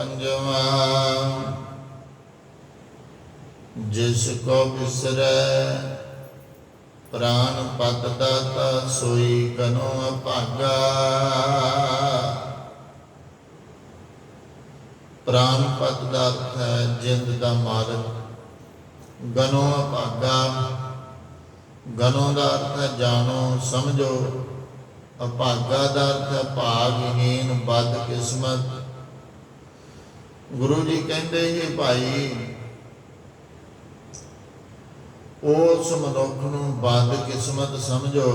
ਪੰਜਵਾ। ਜਿਸ ਕੋ ਬਿਸਰੈ, ਪ੍ਰਾਨ ਪਤ ਦਾਤਾ ਸੋਈ ਕਨੋ ਅਭਾਗਾ। ਪ੍ਰਾਨ ਪਤ ਦਾ ਅਰਥ ਹੈ ਜਿੰਦ ਦਾ ਮਾਲਕ, ਗਨੋ ਅਭਾਗਾ। ਗਨੋ ਦਾ ਅਰਥ ਹੈ ਜਾਣੋ, ਸਮਝੋ। ਅਭਾਗਾ ਦਾ ਅਰਥ ਹੈ ਭਾਗਹੀਨ ਬਦ ਕਿਸਮਤ। ਗੁਰੂ ਜੀ ਕਹਿੰਦੇ ਇਹ ਭਾਈ, ਉਸ ਮਨੁੱਖ ਨੂੰ ਬਦ ਕਿਸਮਤ ਸਮਝੋ,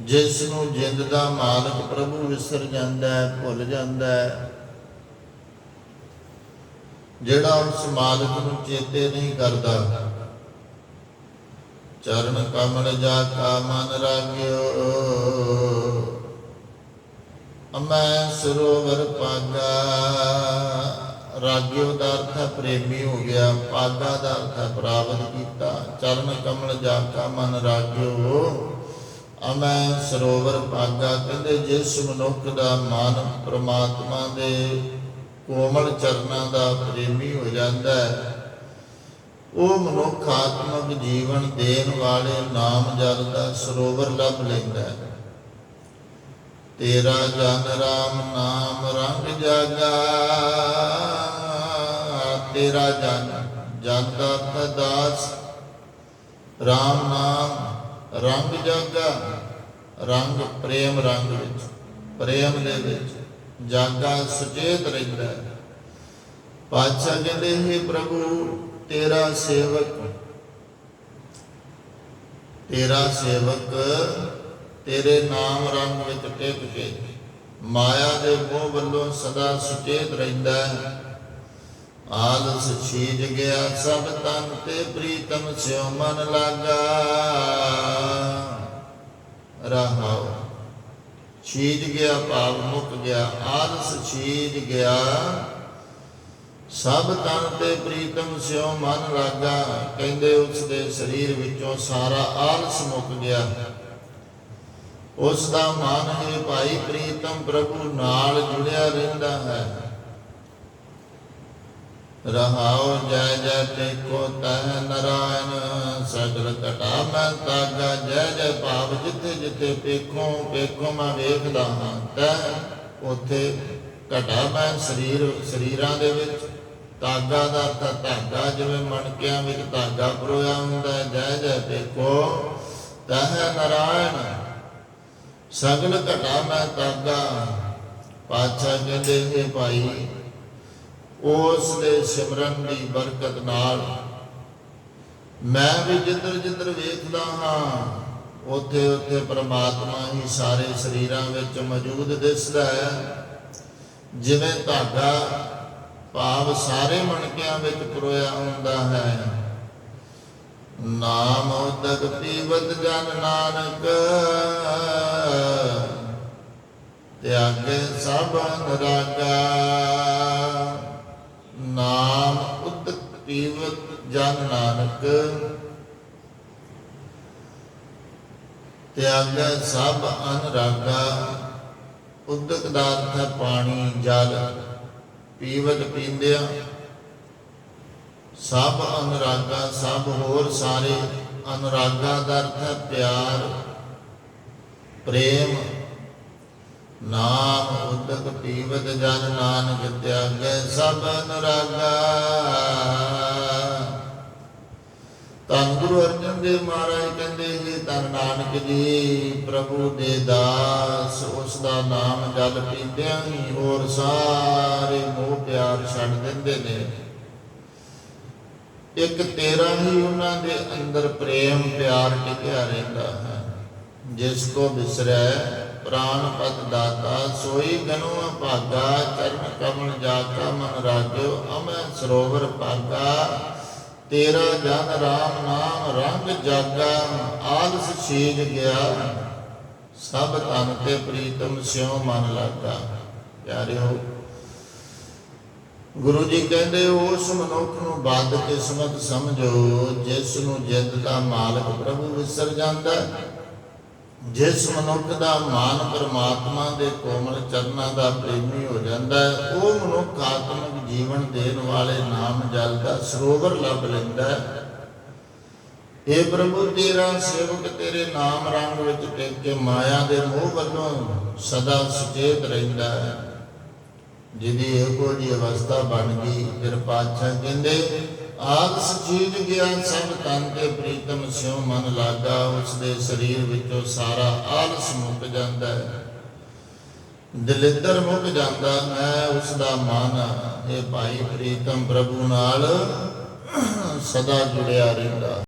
ਜਿਸ ਨੂੰ ਜਿੰਦ ਦਾ ਮਾਲਕ ਪ੍ਰਭੂ ਵਿਸਰ ਜਾਂਦਾ ਹੈ, ਭੁੱਲ ਜਾਂਦਾ ਹੈ, ਜਿਹੜਾ ਉਸ ਮਾਲਕ ਨੂੰ ਚੇਤੇ ਨਹੀਂ ਕਰਦਾ। ਚਰਨ ਕਮਲ ਜਾ ਕਾ ਮਨ ਰਾਗਿਓ ਅਮੈ ਸਰੋਵਰ ਪਾਗਾ। ਰਾਗਿਓ ਦਾ ਅਰਥ ਪ੍ਰੇਮੀ ਹੋ ਗਿਆ। ਪਾਗਾ ਦਾ ਅਰਥ ਹੈ ਪ੍ਰਾਪਤ ਕੀਤਾ। ਚਰਨ ਕਮਲ ਜਾ ਕਾ ਮਨ ਰਾਗਿਓ। ਅਮੈ ਸਰੋਵਰ ਪਾਗਾ ਕਹਿੰਦੇ ਜਿਸ ਮਨੁੱਖ ਦਾ ਮਨ ਪ੍ਰਮਾਤਮਾ ਦੇ ਕੋਮਲ ਚਰਨਾਂ ਦਾ ਪ੍ਰੇਮੀ ਹੋ ਜਾਂਦਾ ਹੈ, ਉਹ ਮਨੁੱਖ ਆਤਮਿਕ ਜੀਵਨ ਦੇਣ ਵਾਲੇ ਨਾਮ ਜਲ ਦਾ ਸਰੋਵਰ ਲੱਭ ਲੈਂਦਾ ਹੈ। ਤੇਰਾ ਜਨ ਰਾਮ ਨਾਮ ਰੰਗ ਜਾਗਾ, ਤੇਰਾ ਜਨ ਜਨ ਦਾ ਦਾਸ ਰਾਮ ਨਾਮ ਰੰਗ ਜਾਗਾ, ਰੰਗ ਪ੍ਰੇਮ ਰੰਗ ਵਿੱਚ, ਪ੍ਰੇਮ ਦੇ ਵਿੱਚ ਜਾਗਾ ਸੁਚੇਤ ਰਹਿੰਦਾ ਹੈ। ਪਾਤਸ਼ਾਹ ਕਹਿੰਦੇ, ਹੈ ਪ੍ਰਭੂ, ਤੇਰਾ ਸੇਵਕ ਤੇਰਾ ਸੇਵਕ ਤੇਰੇ ਨਾਮ ਰੰਗ ਵਿੱਚ ਟਿਕ ਕੇ ਮਾਇਆ ਦੇ ਮੋਹ ਵੱਲੋਂ ਸਦਾ ਸੁਚੇਤ ਰਹਿੰਦਾ ਹੈ। ਆਲਸ ਛੀਜ ਗਿਆ, ਸਭ ਤਨ ਤੇ ਪ੍ਰੀਤਮ ਸਿਉ ਮਨ ਲਾਗਾ। ਰਹਾਉ ਛੀਜ ਗਿਆ, ਭਾਵ ਮੁੱਕ ਗਿਆ, ਆਲਸ ਛੀਜ ਗਿਆ। ਸਭ ਤਨ ਤੇ ਪ੍ਰੀਤਮ ਸਿਉ ਮਨ ਲਾਗਾ। ਕਹਿੰਦੇ ਉਸ ਦੇ ਸਰੀਰ ਵਿੱਚੋਂ ਸਾਰਾ ਆਲਸ ਮੁੱਕ ਗਿਆ। ਉਸ ਦਾ ਮਨ ਹੈ ਭਾਈ ਪ੍ਰੀਤਮ ਪ੍ਰਭੂ ਨਾਲ ਜੁੜਿਆ ਰਹਿੰਦਾ ਹੈ। ਰਹਾਉ ਜੈ ਜੈ ਟੇਕੋ ਤਹ ਨਰਾਇਣ, ਸਗਲ ਕਟਾ ਮੈਂ ਤਾਗਾ, ਜੈ ਜੈ ਭਾਵ ਜਿੱਥੇ ਜਿੱਥੇ ਪੇਖੋ ਪੇਖੋ ਮੈਂ ਵੇਖਦਾ ਹਾਂ, ਤਹ ਉਥੇ ਘਟਾ ਮੈਂ ਸਰੀਰ, ਸਰੀਰਾਂ ਦੇ ਵਿੱਚ। ਤਾਗਾ ਦਾ ਅਰਥ ਧਾਗਾ ਜਿਵੇਂ ਮਣਕਿਆਂ ਵਿੱਚ ਧਾਗਾ ਪਰੋਇਆ ਹੁੰਦਾ ਹੈ, ਜੈ ਜੈ ਦੇਖੋ ਤਹ ਨਰਾਇਣ। ਸਗਲ ਘਟਾ ਮੈਂ ਤਾਗਾ ਪਾਤਸ਼ਾਹ ਕਹਿੰਦੇ, ਹੈ ਭਾਈ, ਉਸ ਦੇ ਸਿਮਰਨ ਦੀ ਬਰਕਤ ਨਾਲ ਮੈਂ ਵੀ ਜਿੱਧਰ ਜਿੱਧਰ ਵੇਖਦਾ ਹਾਂ, ਉੱਥੇ ਉੱਥੇ ਪ੍ਰਮਾਤਮਾ ਹੀ ਸਾਰੇ ਸਰੀਰਾਂ ਵਿੱਚ ਮੌਜੂਦ ਦਿਸਦਾ ਹੈ। ਜਿਵੇਂ ਧਾਗਾ ਭਾਵ ਸਾਰੇ ਮਣਕਿਆਂ ਵਿੱਚ ਪਰੋਇਆ ਹੁੰਦਾ ਹੈ। ਨਾਮ ਉਦਕ ਪੀਵਤ ਜਨ ਨਾਨਕ ਤਿਆਗ ਸਭ ਨਰਾਗਾ ਨਾਮ ਉਦਕ ਪੀਵਤ ਜਨ ਨਾਨਕ। ਤਿਆਗ ਸਭ ਅਨਰਾਗਾ। ਉਦਕ ਦਾ ਅਰਥ ਪਾਣੀ ਜਲ ਪੀਵਤ ਪੀਂਦਿਆਂ। ਸਭ ਅਨੁਰਾਗਾ, ਸਭ ਹੋਰ ਸਾਰੇ ਅਨੁਰਾਗਾ ਦਾ ਅਰਥ ਪਿਆਰ, ਪ੍ਰੇਮ ਨਾਮ ਉਦਕ ਪੀਵਤ ਜਨ ਨਾਨਕ ਤਿਆਗੈ ਸਭ ਅਨੁਰਾਗਾ। ਧੰਨ ਗੁਰੂ ਅਰਜਨ ਦੇਵ ਮਹਾਰਾਜ ਕਹਿੰਦੇ ਜੀ, ਧੰਨ ਨਾਨਕ ਜੀ, ਪ੍ਰਭੂ ਦੇ ਦਾਸ, ਉਸ ਦਾ ਨਾਮ ਜਲ ਪੀਂਦਿਆਂ ਹੀ ਹੋਰ ਸਾਰੇ ਮੋਹ ਪਿਆਰ ਛੱਡ ਦਿੰਦੇ ਨੇ। ਇੱਕ ਤੇਰਾ ਹੀ ਉਹਨਾਂ ਦੇ ਅੰਦਰ ਪ੍ਰੇਮ ਪਿਆਰ ਟਿਕਿਆ ਰਹਿੰਦਾ ਹੈ, ਜਿਸ ਕੋ ਬਿਸਰੈ ਪ੍ਰਾਨ ਪਤ ਦਾਤਾ, ਸੋਈ ਗਨੋ ਭਾਗਾ, ਚਰਨ ਕਮਲ ਜਾ ਮਨ ਰਾਜਿਓ ਅਮੈ ਸਰੋਵਰ ਭਾਗਾ। ਤੇਰਾ ਜਨ ਰਾਮ ਨਾਮ ਰੰਗ ਜਾਗਾ, ਆਲਸ ਛੀਜ ਗਿਆ। ਸਭ ਤਨ ਤੇ ਪ੍ਰੀਤਮ ਸਿਉ ਮਨ ਲਾਗਾ। ਪਿਆਰਿਓ, ਗੁਰੂ ਜੀ ਕਹਿੰਦੇ, ਉਸ ਮਨੁੱਖ ਨੂੰ ਬਦ ਕਿਸਮਤ ਸਮਝੋ ਜਿਸ ਨੂੰ ਜਿੱਦ ਦਾ ਮਾਲਕ ਪ੍ਰਭੂ ਵਿਸਰ ਜਾਂਦਾ। ਹੈ। ਜਿਸ ਮਨੁੱਖ ਦਾ ਮਨ ਪਰਮਾਤਮਾ ਦੇ ਕੋਮਲ ਚਰਨਾਂ ਦਾ ਪ੍ਰੇਮੀ ਹੋ ਜਾਂਦਾ ਹੈ, ਉਹ ਮਨੁੱਖ ਆਤਮਿਕ ਜੀਵਨ ਦੇਣ ਵਾਲੇ ਨਾਮ ਜਲ ਦਾ ਸਰੋਵਰ ਲੱਭ ਲੈਂਦਾ ਹੈ। ਇਹ ਪ੍ਰਭੂ, ਤੇਰਾ ਸੇਵਕ ਤੇਰੇ ਨਾਮ ਰੰਗ ਵਿੱਚ ਟਿਕ ਕੇ ਮਾਇਆ ਦੇ ਮੋਹ ਵੱਲੋਂ ਸਦਾ ਸੁਚੇਤ ਰਹਿੰਦਾ ਹੈ। ਜਿਹਦੀ ਇਹੋ ਜੀ ਅਵਸਥਾ ਬਣ ਗਈ, ਫਿਰ ਪਾਤਸ਼ਾਹ ਕਹਿੰਦੇ ਆਲਸ ਚੀਜ ਗਿਆ ਸਭ ਤਨ ਤੇ ਪ੍ਰੀਤਮ ਸਿਉ ਮਨ ਲਾਗਾ ਉਸ ਦੇ ਸਰੀਰ ਵਿੱਚੋਂ ਸਾਰਾ ਆਲਸ ਮੁੱਕ ਜਾਂਦਾ ਹੈ। ਦਲਿੱਦਰ ਮੁੱਕ ਜਾਂਦਾ ਹੈ ਉਸ ਦਾ ਮਨ ਇਹ ਭਾਈ ਪ੍ਰੀਤਮ ਪ੍ਰਭੂ ਨਾਲ ਸਦਾ ਜੁੜਿਆ ਰਹਿੰਦਾ।